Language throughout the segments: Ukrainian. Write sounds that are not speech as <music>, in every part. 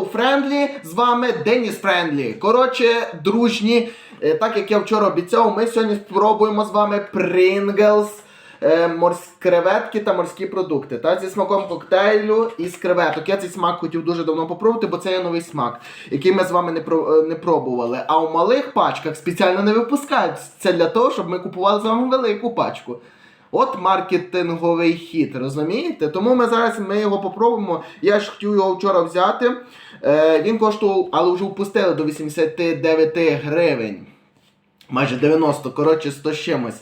Hello Friendly, з вами Деніс Френдлі. Коротше, дружні, е, так як я вчора обіцяв, ми сьогодні спробуємо з вами Pringles, е, морські креветки та морські продукти. Та зі смаком коктейлю і з креветок. Я цей смак хотів дуже давно попробувати, бо це є новий смак, який ми з вами не, про- е, не пробували. А у малих пачках спеціально не випускають. Це для того, щоб ми купували з вами велику пачку. От маркетинговий хід, розумієте? Тому ми зараз ми його попробуємо. Я ж хотів його вчора взяти. Е, він коштував, але вже впустили до 89 гривень. Майже 90, коротше, 100 з чимось.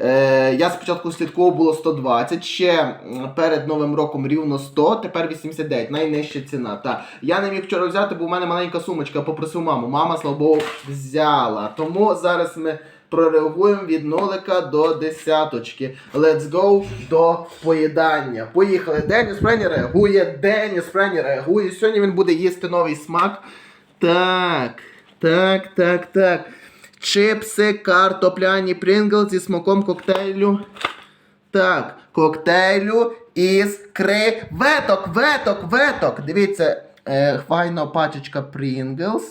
Е, я спочатку слідкував було 120, ще перед Новим роком рівно 100, тепер 89, найнижча ціна. Та. Я не міг вчора взяти, бо в мене маленька сумочка, попросив маму. Мама, слава Богу, взяла. Тому зараз ми прореагуємо від нулика до десяточки. Let's go до поїдання. Поїхали. Деніс Френі реагує, Деніс Френі реагує. Сьогодні він буде їсти новий смак. Так, так, так, так. Чипси, картопляні Pringles зі смаком коктейлю. Так, коктейлю із креветок, веток, веток. Дивіться, е, файна пачечка Pringles.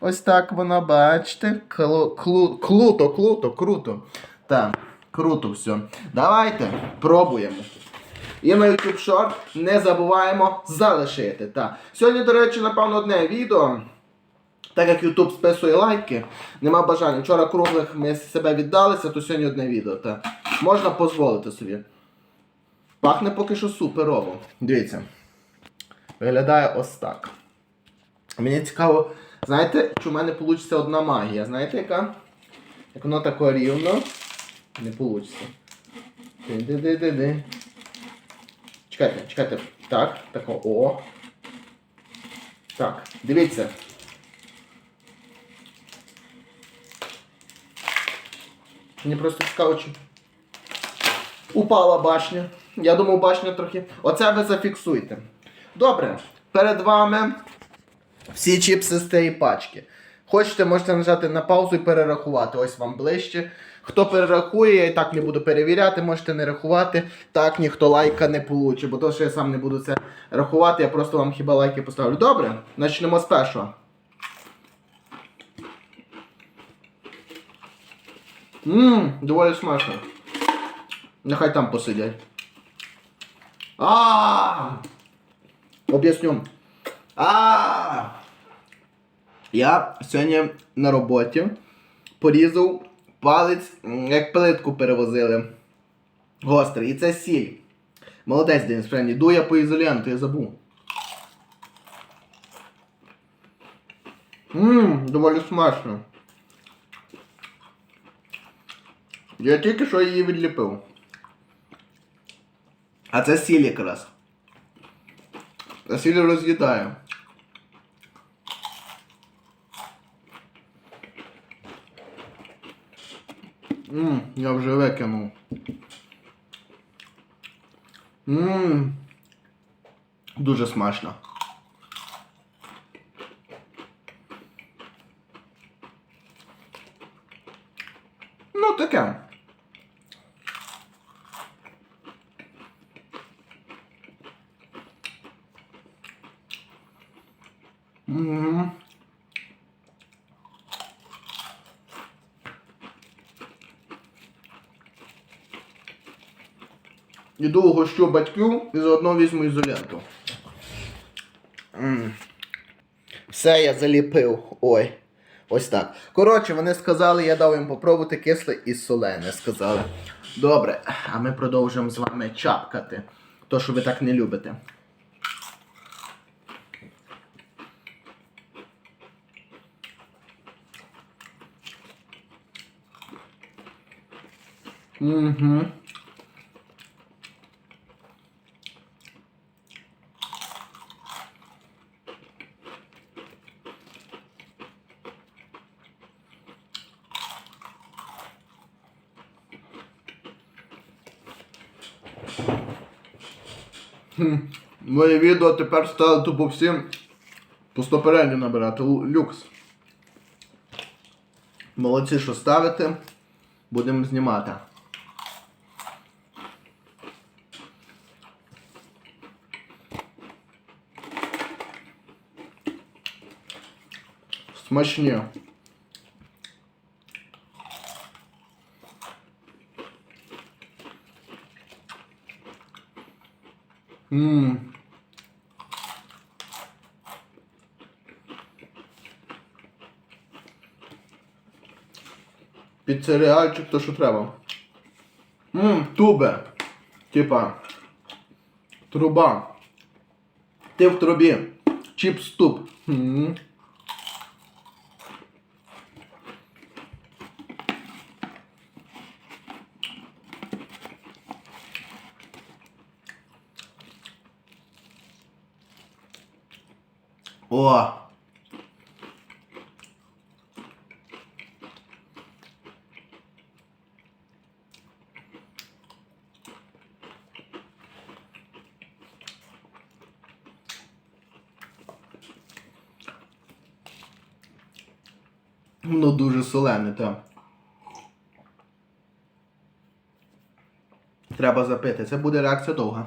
Ось так вона, бачите. Клу, клу, клуто, клуто, круто. Так, круто все. Давайте пробуємо. І на YouTube Short не забуваємо залишити. Так. Сьогодні, до речі, напевно, одне відео. Так як YouTube списує лайки, нема бажання. Вчора круглих ми себе віддалися, то сьогодні одне відео. Та. Можна дозволити собі. Пахне поки що суперово. Дивіться. Виглядає ось так. Мені цікаво, знаєте, чи в мене вийде одна магія. Знаєте яка? Як воно тако рівно. Не вийде. Ди-ди-ди-ди-ди. Чекайте, чекайте. Так, тако. О. Так, дивіться. Мені просто цікаво, чи упала башня. Я думав, башня трохи. Оце ви зафіксуйте. Добре, перед вами всі чіпси з цієї пачки. Хочете, можете нажати на паузу і перерахувати. Ось вам ближче. Хто перерахує, я і так не буду перевіряти, можете не рахувати. Так ніхто лайка не получить, бо то, що я сам не буду це рахувати, я просто вам хіба лайки поставлю. Добре, почнемо з першого. Ммм, доволі смачно. Нехай там посидять. А! Об'ясню. А! Я сьогодні на роботі порізав палець, як плитку перевозили. Гострий. І це сіль. Молодець, Денис Френі. Йду я по ізоленту, я забув. Ммм, доволі смачно. Я тільки що її відліпив. А це сіль якраз. А сіль роз'їдає. Ммм, я вже викинув. Ммм. Дуже смачно. Ну, таке. Мгм. Іду угощу батьків і заодно візьму ізоленту. Все я заліпив. Ой. Ось так. Коротше, вони сказали, я дав їм попробувати кисле і солене. Сказали. Добре, а ми продовжуємо з вами чапкати. То, що ви так не любите. Угу. Моє відео тепер стало тупо всім по 100 набирати. Люкс. Молодці, що ставите. Будемо знімати. Смачні. Під серіальчик то що треба. Ммм, тубе. Типа. Труба. Ти в трубі. Чіпс туб. Ммм. О! Солене, так. Треба запити. Це буде реакція довга.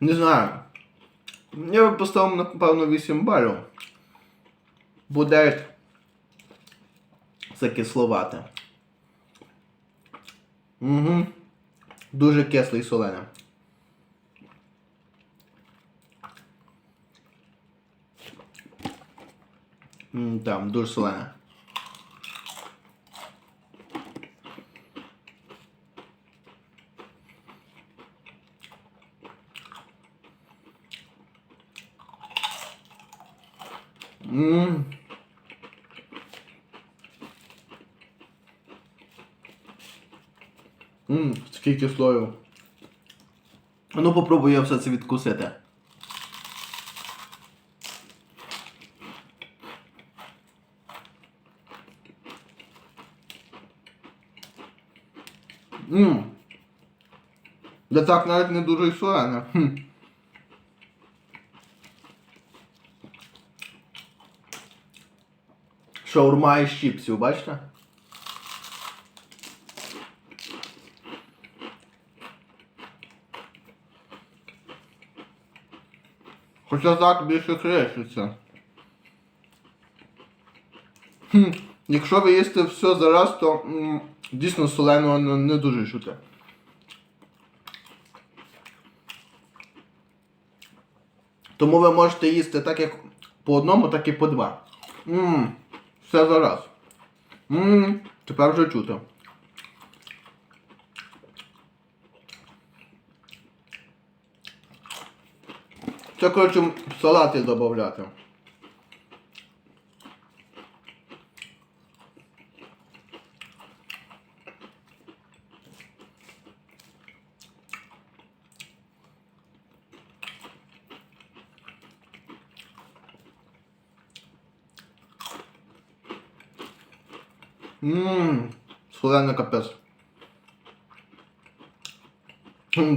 Не знаю. Я би поставив, напевно, 8 балів. Бо 9 кисловате. Угу. Дуже кисле і солене. Там, дуже солене. Ммм. Ммм, скільки слою. Ну попробую я все це відкусити. Ммм. Да так навіть не дуже й солене. Хм. Шаурма із чіпсів, бачите? Хоча так більше хрещиться. Хм, якщо ви їсте все зараз, то м, дійсно соленого не, не дуже чути. Тому ви можете їсти так як по одному, так і по два. Ммм, все зараз. Ммм, тепер вже чути. Це, коротше, салати додати. Ммм, солений капець.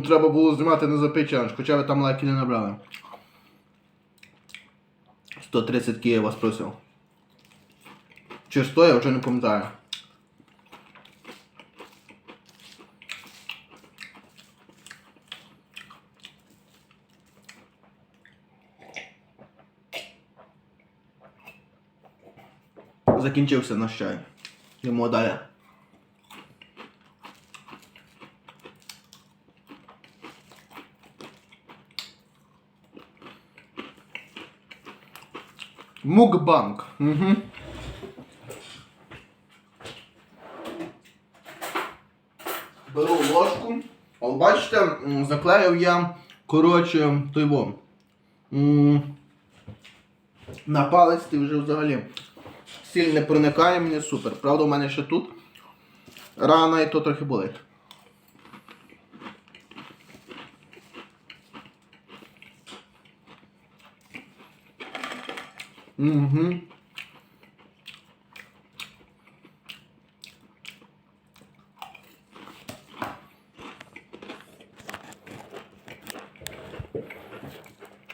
Треба було знімати не за хоча ви там лайки не набрали. 130 ки я вас просив. Чи 100, я вже не пам'ятаю. Закінчився наш чай. Йому далі. Мукбанк. Угу. Беру ложку. О, бачите, заклеїв я, коротше, той вон. На палець ти вже взагалі. Сіль проникає мені супер. Правда, у мене ще тут рана і то трохи болить. Угу.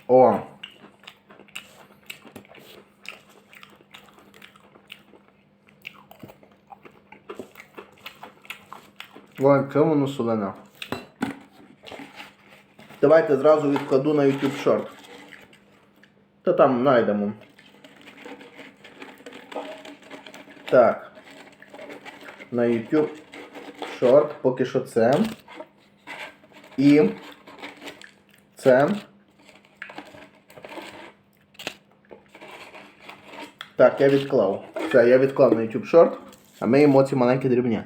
О. Це воно солене. Давайте зразу відкладу на YouTube Short. Та там знайдемо. Так. На YouTube Short поки що це. І це. Так, я відклав. Все, я відклав на YouTube Short, а ми їмо ці маленькі дрібні.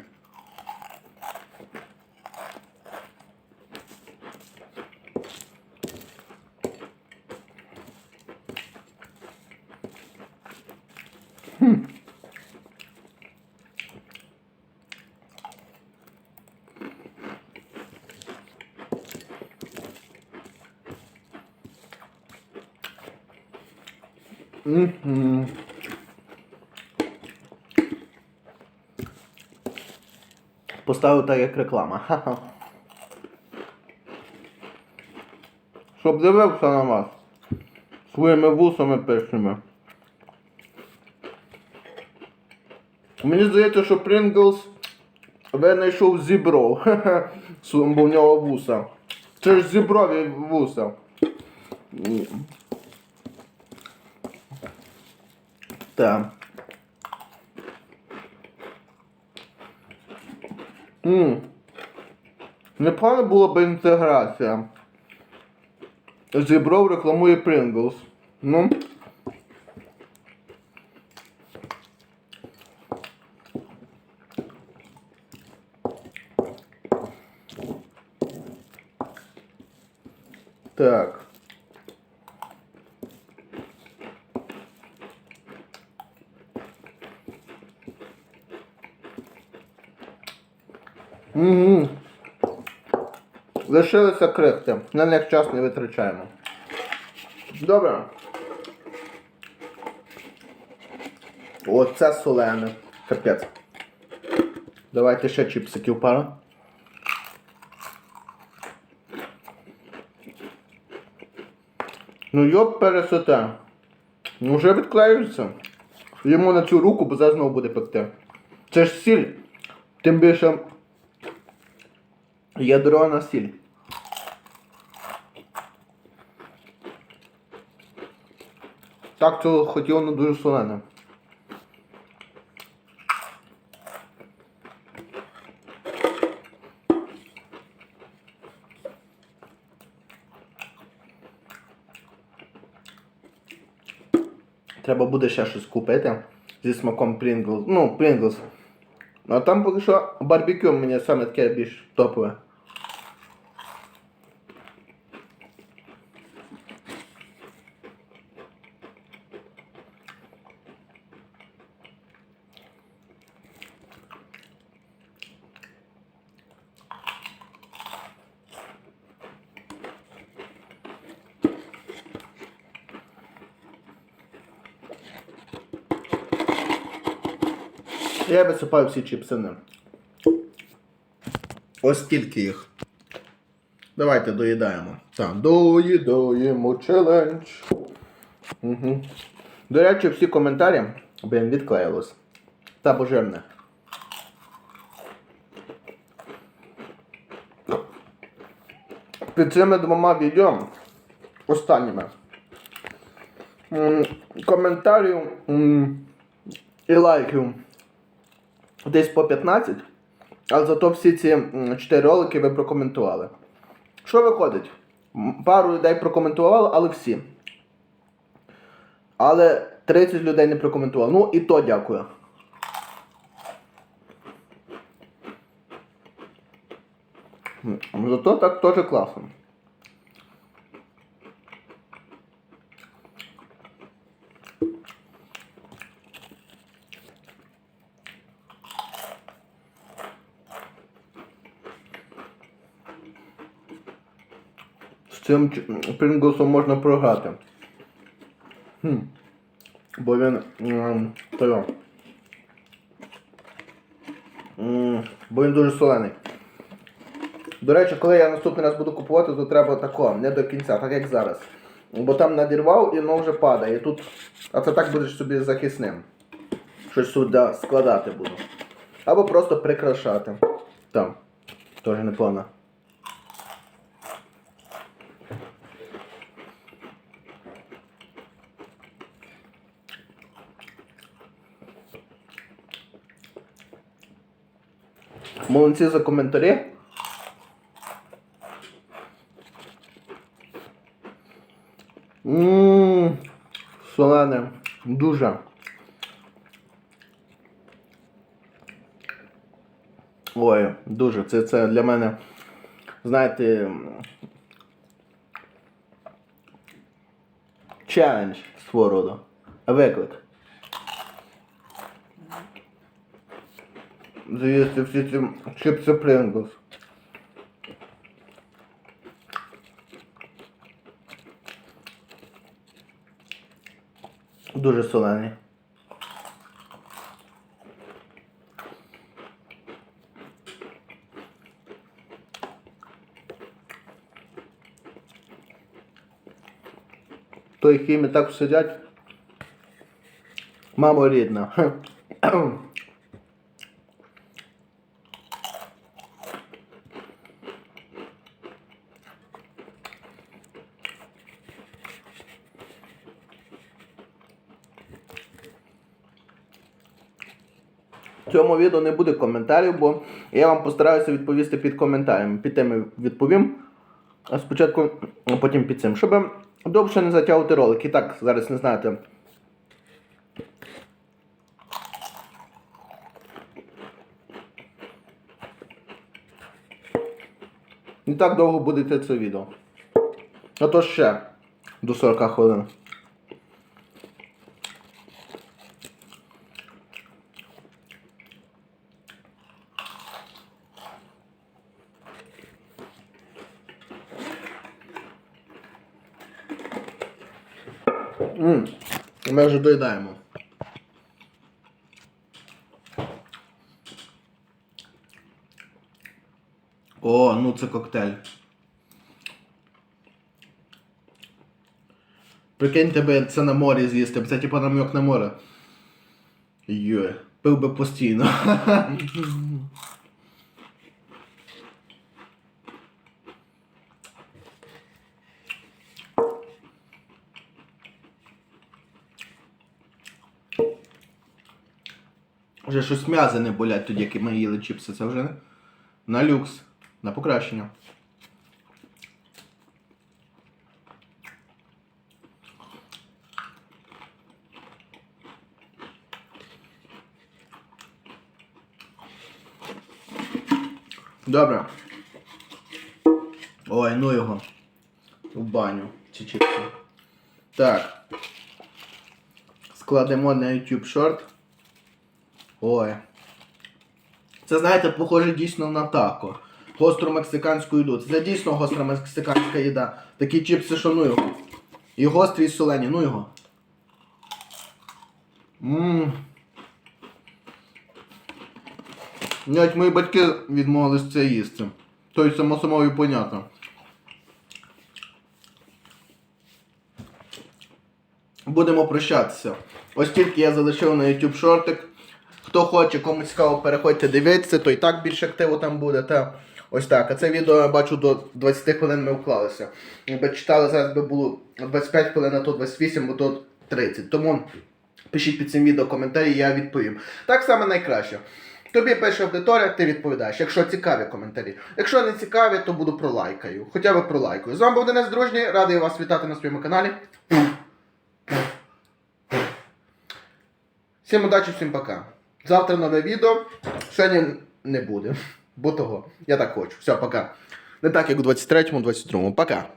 Мгм. Поставив так як реклама. Щоб дивився на вас. Своїми вусами пишними. Мені здається, що Pringles винайшов зібров. Бо в нього вуса. Це ж зіброві вуса. Так. Ммм. Непогано була б інтеграція. Зібров рекламує Pringles. Ну. Так. Угу. Лишилися крихти. На них час не витрачаємо. Добре. Оце солене. Капець. Давайте ще чіпсиків пару. Ну йоп пересоте. Ну вже відклеюється. Йому на цю руку, бо зараз знову буде пекти. Це ж сіль. Тим більше Ядрона сіль. Так, цього хотіло але дуже солене. Треба буде ще щось купити зі смаком Pringles. Ну, Pringles. А там поки що барбекю мені саме таке більш топове. Я висипаю всі чіпси ним. Ось стільки їх. Давайте доїдаємо. Так, доїдаємо челендж. Угу. До речі, всі коментарі, блін, відклеїлось. Та божевне. Під цими двома відео останніми. Коментарів і лайків десь по 15, але зато всі ці 4 ролики ви прокоментували. Що виходить? Пару людей прокоментували, але всі. Але 30 людей не прокоментували. Ну і то дякую. Зато так теж класно. Цим Принглсом можна програти. Хм. Бо він. м, того. М, Бо він дуже солений. До речі, коли я наступний раз буду купувати, то треба тако, не до кінця, так як зараз. бо там надірвав і воно вже падає. І тут, а це так будеш собі захисним. Щось сюди складати буду. Або просто прикрашати. Там. Теж непогано. Молодці за коментарі. Ммм, солене. Дуже. Ой, дуже. Це, це для мене, знаєте, челендж свого роду. Виклик. З'їсти всі ці чипси Pringles. Дуже солений. Той хімі так сидять. Мамо рідна. Цьому відео не буде коментарів, бо я вам постараюся відповісти під коментарями. Під тими відповім. Спочатку, а потім під цим. Щоб довше не затягувати ролик. І так, зараз не знаєте. Не так довго буде це відео. А то ще до 40 хвилин. Ми вже доїдаємо. О, ну це коктейль. Прикинь тебе це на морі з'їсти, це типу намек на море. Йой, пив би постійно. <laughs> Вже щось м'язи не болять тоді, як ми їли чіпси. Це вже на люкс, на покращення. Добре. Ой, ну його. В баню. Ці чіпси. Так. Складемо на YouTube шорт. Ой. Це, знаєте, похоже дійсно на тако. Гостру мексиканську їду. Це дійсно гостра мексиканська їда. Такі чіпси, ну його. І гострі, і солені, ну його. Ммм. Навіть мої батьки відмовились це їсти. Тобто само собою понятно. Будемо прощатися. Ось тільки я залишив на YouTube шортик. Хто хоче, кому цікаво, переходьте дивитися, то і так більше активу там буде. Та ось так. А це відео я бачу до 20 хвилин ми вклалися. Якби читали, зараз би було 25 хвилин, а то 28, бо то 30. Тому пишіть під цим відео коментарі, я відповім. Так само найкраще. Тобі пише аудиторія, ти відповідаєш, якщо цікаві коментарі. Якщо не цікаві, то буду пролайкаю. Хоча б пролайкаю. З вами був Денис Дружній, радий вас вітати на своєму каналі. Всім удачі, всім пока. Завтра нове відео. Сьогодні не буде. Бо того. Я так хочу. Все, пока. Не так, як у 23-му, 22-му. Пока.